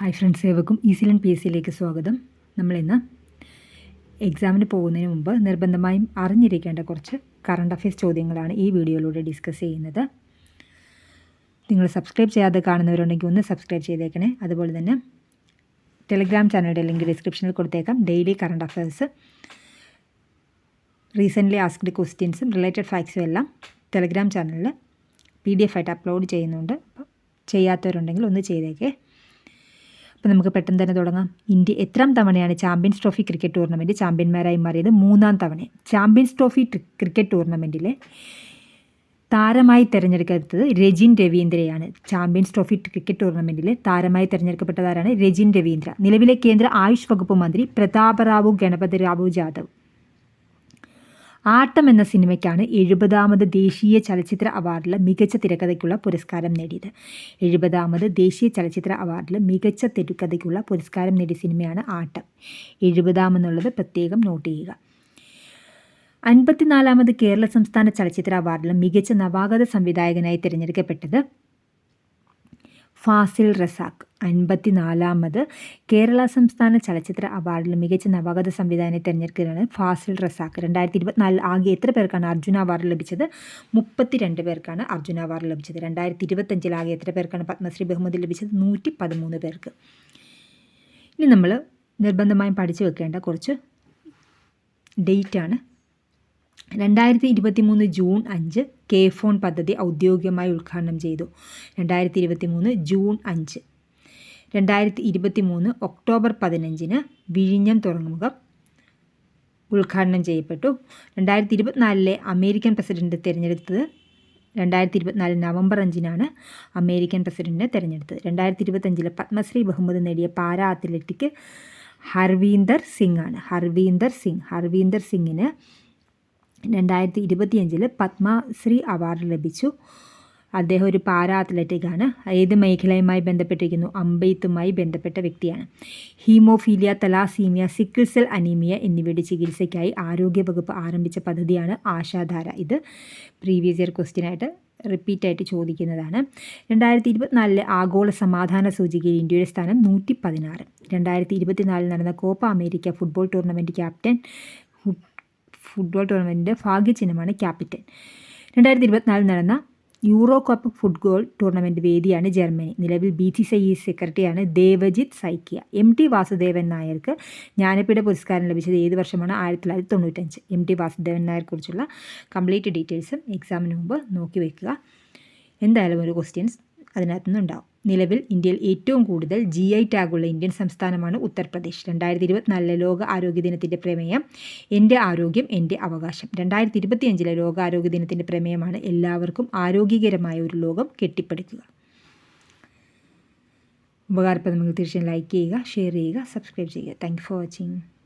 Hi friends ഏവർക്കും ഈസിലൻ P S സിയിലേക്ക് സ്വാഗതം. നമ്മളിന്ന് എക്സാമിന് പോകുന്നതിന് മുമ്പ് നിർബന്ധമായും അറിഞ്ഞിരിക്കേണ്ട കുറച്ച് കറണ്ട് അഫയേഴ്സ് ചോദ്യങ്ങളാണ് ഈ വീഡിയോയിലൂടെ ഡിസ്കസ് ചെയ്യുന്നത്. നിങ്ങൾ സബ്സ്ക്രൈബ് ചെയ്യാതെ കാണുന്നവരുണ്ടെങ്കിൽ ഒന്ന് സബ്സ്ക്രൈബ് ചെയ്തേക്കണേ. അതുപോലെ തന്നെ ടെലിഗ്രാം ചാനലിന്റെ ലിങ്ക് ഡിസ്ക്രിപ്ഷനിൽ കൊടുത്തേക്കാം. Daily current affairs recently asked ക്വസ്റ്റ്യൻസും റിലേറ്റഡ് ഫാക്ട്സും എല്ലാം ടെലിഗ്രാം ചാനലിൽ പി ഡി എഫ് ആയിട്ട് അപ്ലോഡ് ചെയ്യുന്നുണ്ട്. ചെയ്യാത്തവരുണ്ടെങ്കിൽ ഒന്ന് ചെയ്തേക്കേ. അപ്പോൾ നമുക്ക് പെട്ടെന്ന് തന്നെ തുടങ്ങാം. ഇന്ത്യ എത്രാം തവണയാണ് ചാമ്പ്യൻസ് ട്രോഫി ക്രിക്കറ്റ് ടൂർണമെന്റ് ചാമ്പ്യന്മാരായി മാറിയത്? മൂന്നാം തവണ. ചാമ്പ്യൻസ് ട്രോഫി ക്രിക്കറ്റ് ടൂർണമെന്റിലെ താരമായി തിരഞ്ഞെടുക്കപ്പെട്ടത് രജിൻ രവീന്ദ്രയാണ്. ചാമ്പ്യൻസ് ട്രോഫി ക്രിക്കറ്റ് ടൂർണമെന്റിൽ താരമായി തിരഞ്ഞെടുക്കപ്പെട്ടതാരാണ് രജിൻ രവീന്ദ്ര. നിലവിലെ കേന്ദ്ര ആയുഷ് വകുപ്പ് മന്ത്രി പ്രതാപറാവു ഗണപതിറാവു ജാദവ്. ആട്ടം എന്ന സിനിമയ്ക്കാണ് എഴുപതാമത് ദേശീയ ചലച്ചിത്ര അവാർഡിൽ മികച്ച തിരക്കഥയ്ക്കുള്ള പുരസ്കാരം നേടിയത്. എഴുപതാമത് ദേശീയ ചലച്ചിത്ര അവാർഡിൽ മികച്ച തിരക്കഥയ്ക്കുള്ള പുരസ്കാരം നേടിയ സിനിമയാണ് ആട്ടം. എഴുപതാമെന്നുള്ളത് പ്രത്യേകം നോട്ട് ചെയ്യുക. അൻപത്തിനാലാമത് കേരള സംസ്ഥാന ചലച്ചിത്ര അവാർഡിൽ മികച്ച നവാഗത സംവിധായകനായി തിരഞ്ഞെടുക്കപ്പെട്ടത് ഫാസിൽ റസാഖ് അൻപത്തിനാലാമത് കേരള സംസ്ഥാന ചലച്ചിത്ര അവാർഡിൽ മികച്ച നവാഗത സംവിധായകനെ തിരഞ്ഞെടുക്കുകയാണ് ഫാസിൽ റസാഖ്. രണ്ടായിരത്തി ഇരുപത്തിനാലിൽ ആകെ എത്ര പേർക്കാണ് അർജുന അവാർഡ് ലഭിച്ചത്? മുപ്പത്തിരണ്ട് പേർക്കാണ് അർജുന അവാർഡ് ലഭിച്ചത്. രണ്ടായിരത്തി ഇരുപത്തഞ്ചിൽ ആകെ എത്ര പേർക്കാണ് പത്മശ്രീ ബഹുമതി ലഭിച്ചത്? നൂറ്റി പതിമൂന്ന് പേർക്ക്. ഇനി നമ്മൾ നിർബന്ധമായും പഠിച്ചു വെക്കേണ്ട കുറച്ച് ഡേറ്റാണ്. രണ്ടായിരത്തി ഇരുപത്തി മൂന്ന് ജൂൺ അഞ്ച് കെ ഫോൺ പദ്ധതി ഔദ്യോഗികമായി ഉദ്ഘാടനം ചെയ്തു. രണ്ടായിരത്തി ഇരുപത്തി മൂന്ന് ജൂൺ അഞ്ച്. രണ്ടായിരത്തി ഇരുപത്തി മൂന്ന് ഒക്ടോബർ പതിനഞ്ചിന് വിഴിഞ്ഞം തുറമുഖം ഉദ്ഘാടനം ചെയ്യപ്പെട്ടു. രണ്ടായിരത്തി ഇരുപത്തിനാലിലെ അമേരിക്കൻ പ്രസിഡന്റ് തിരഞ്ഞെടുത്തത് രണ്ടായിരത്തി ഇരുപത്തിനാല് നവംബർ അഞ്ചിനാണ് അമേരിക്കൻ പ്രസിഡന്റിനെ തിരഞ്ഞെടുത്തത്. രണ്ടായിരത്തി ഇരുപത്തഞ്ചിലെ പത്മശ്രീ ബഹുമതി നേടിയ പാരാ അത്ലറ്റിക് ഹർവീന്ദർ സിംഗ് ആണ് ഹർവീന്ദർ സിംഗ്. ഹർവീന്ദർ സിംഗിന് രണ്ടായിരത്തി ഇരുപത്തിയഞ്ചിൽ പത്മശ്രീ അവാർഡ് ലഭിച്ചു. അദ്ദേഹം ഒരു പാരാ അത്ലറ്റിക്കാണ് ഏത് മേഖലയുമായി ബന്ധപ്പെട്ടിരിക്കുന്നു? അമ്പെയ്ത്തുമായി ബന്ധപ്പെട്ട വ്യക്തിയാണ്. Haemophilia thalassaemia sickle cell anaemia എന്നിവയുടെ ചികിത്സയ്ക്കായി ആരോഗ്യ വകുപ്പ് ആരംഭിച്ച പദ്ധതിയാണ് ആശാധാര. ഇത് പ്രീവിയസ് ഇയർ ക്വസ്റ്റ്യനായിട്ട് റിപ്പീറ്റായിട്ട് ചോദിക്കുന്നതാണ്. രണ്ടായിരത്തി ഇരുപത്തിനാലിലെ ആഗോള സമാധാന സൂചികയിൽ ഇന്ത്യയുടെ സ്ഥാനം നൂറ്റി പതിനാറ് രണ്ടായിരത്തി ഇരുപത്തിനാലിൽ നടന്ന Copa America football tournament captain football ടൂർണമെന്റിന്റെ ഭാഗ്യചിഹ്നമാണ് ക്യാപിറ്റൻ. രണ്ടായിരത്തി ഇരുപത്തിനാലിൽ നടന്ന യൂറോ കപ്പ് ഫുട്ബോൾ ടൂർണമെന്റ് വേദിയാണ് ജർമ്മനി. നിലവിൽ ബി സി സി ഇ സെക്രട്ടറിയാണ് ദേവജിത് സൈക്കിയ. എം ടി വാസുദേവൻ നായർക്ക് ജ്ഞാനപീഠ പുരസ്കാരം ലഭിച്ചത് ഏത് വർഷമാണ്? ആയിരത്തി തൊള്ളായിരത്തി തൊണ്ണൂറ്റഞ്ച് എം ടി വാസുദേവൻ നായരെക്കുറിച്ചുള്ള കംപ്ലീറ്റ് ഡീറ്റെയിൽസും എക്സാമിന് മുമ്പ് നോക്കി വയ്ക്കുക എന്തായാലും ഒരു ക്വസ്റ്റ്യൻസ് അതിനകത്തുനിന്ന് ഉണ്ടാവും നിലവിൽ ഇന്ത്യയിൽ ഏറ്റവും കൂടുതൽ ജി ഐ ടാഗുള്ള ഇന്ത്യൻ സംസ്ഥാനമാണ് ഉത്തർപ്രദേശ്. രണ്ടായിരത്തി ഇരുപത്തിനാലിലെ ലോക ആരോഗ്യ ദിനത്തിന്റെ പ്രമേയം എന്റെ ആരോഗ്യം എന്റെ അവകാശം. രണ്ടായിരത്തി ഇരുപത്തിയഞ്ചിലെ ലോക ആരോഗ്യ ദിനത്തിന്റെ പ്രമേയമാണ് എല്ലാവർക്കും ആരോഗ്യകരമായ ഒരു ലോകം കെട്ടിപ്പടുക്കുക. ഉപകാരപ്രദമെങ്കിൽ തീർച്ചയായും ലൈക്ക് ചെയ്യുക ഷെയർ ചെയ്യുക സബ്സ്ക്രൈബ് ചെയ്യുക. Thank for watching